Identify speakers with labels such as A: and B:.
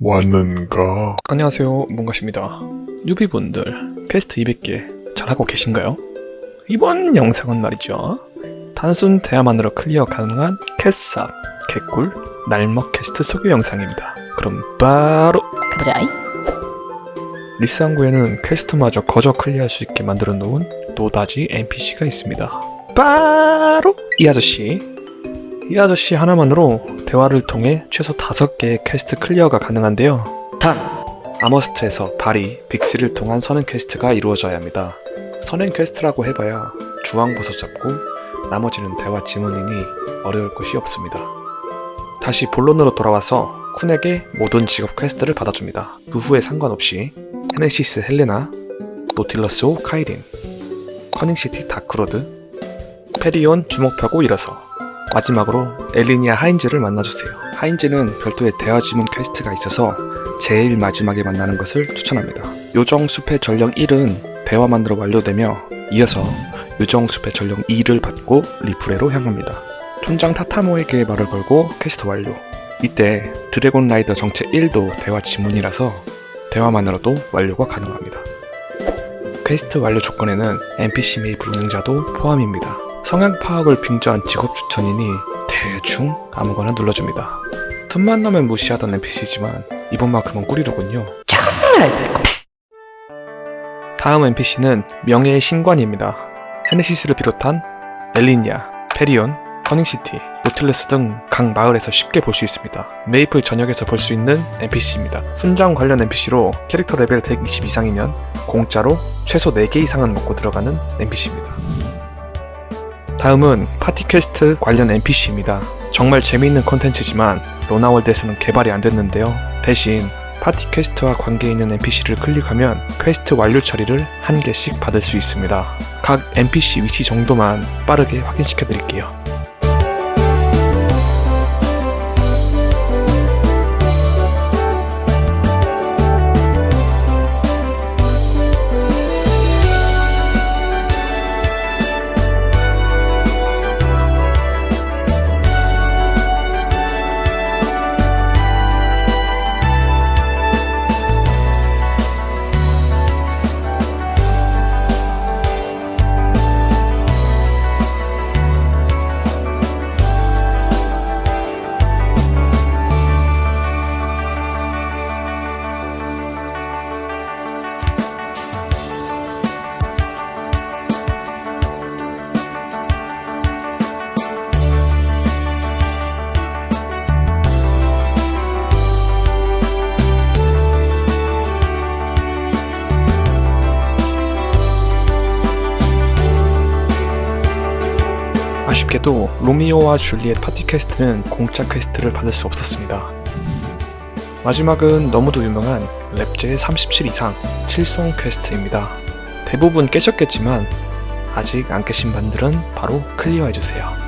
A: 왔는가?
B: 안녕하세요 문가십니다 뉴비분들 퀘스트 200개 잘하고 계신가요? 이번 영상은 말이죠 단순 대화만으로 클리어 가능한 캐스삽, 개꿀, 날먹 퀘스트 소개 영상입니다 그럼 바로
C: 가보자.
B: 리스 항구에는 퀘스트마저 거저 클리어할 수 있게 만들어 놓은 노다지 NPC가 있습니다 바로 이 아저씨 이 아저씨 하나만으로 대화를 통해 최소 5개의 퀘스트 클리어가 가능한데요 단 아머스트에서 바리, 빅스를 통한 선행 퀘스트가 이루어져야 합니다. 선행 퀘스트라고 해봐야 주황버섯 잡고 나머지는 대화 지문이니 어려울 것이 없습니다. 다시 본론으로 돌아와서 쿤에게 모든 직업 퀘스트를 받아줍니다. 그 후에 상관없이 헤네시스 헬레나, 노틸러스 오 카이린, 커닝시티 다크로드, 페리온 주목하고 일어서 마지막으로 엘리니아 하인즈를 만나주세요. 하인즈는 별도의 대화 지문 퀘스트가 있어서 제일 마지막에 만나는 것을 추천합니다. 요정 숲의 전령 1은 대화만으로 완료되며 이어서 요정 숲의 전령 2를 받고 리프레로 향합니다. 촌장 타타모에게 말을 걸고 퀘스트 완료. 이때 드래곤 라이더 정체 1도 대화 지문이라서 대화만으로도 완료가 가능합니다. 퀘스트 완료 조건에는 NPC 및 불능자도 포함입니다. 성향 파악을 빙자한 직업 추천이니 대충 아무거나 눌러줍니다. 틈만 나면 무시하던 NPC지만 이번만큼은 꿀이로군요.
C: 정말 달콤.
B: 다음 NPC는 명예의 신관입니다. 헤네시스를 비롯한 엘리니아, 페리온, 커닝시티, 노틸러스 등 각 마을에서 쉽게 볼 수 있습니다. 메이플 전역에서 볼 수 있는 NPC입니다. 훈장 관련 NPC로 캐릭터 레벨 120 이상이면 공짜로 최소 4개 이상은 먹고 들어가는 NPC입니다. 다음은 파티 퀘스트 관련 NPC입니다. 정말 재미있는 컨텐츠지만 로나월드에서는 개발이 안 됐는데요. 대신 파티 퀘스트와 관계 있는 NPC를 클릭하면 퀘스트 완료 처리를 한 개씩 받을 수 있습니다. 각 NPC 위치 정도만 빠르게 확인시켜 드릴게요. 아쉽게도 로미오와 줄리엣 파티 퀘스트는 공짜 퀘스트를 받을 수 없었습니다. 마지막은 너무도 유명한 랩제의 37 이상 칠성 퀘스트입니다. 대부분 깨셨겠지만 아직 안 깨신 분들은 바로 클리어해주세요.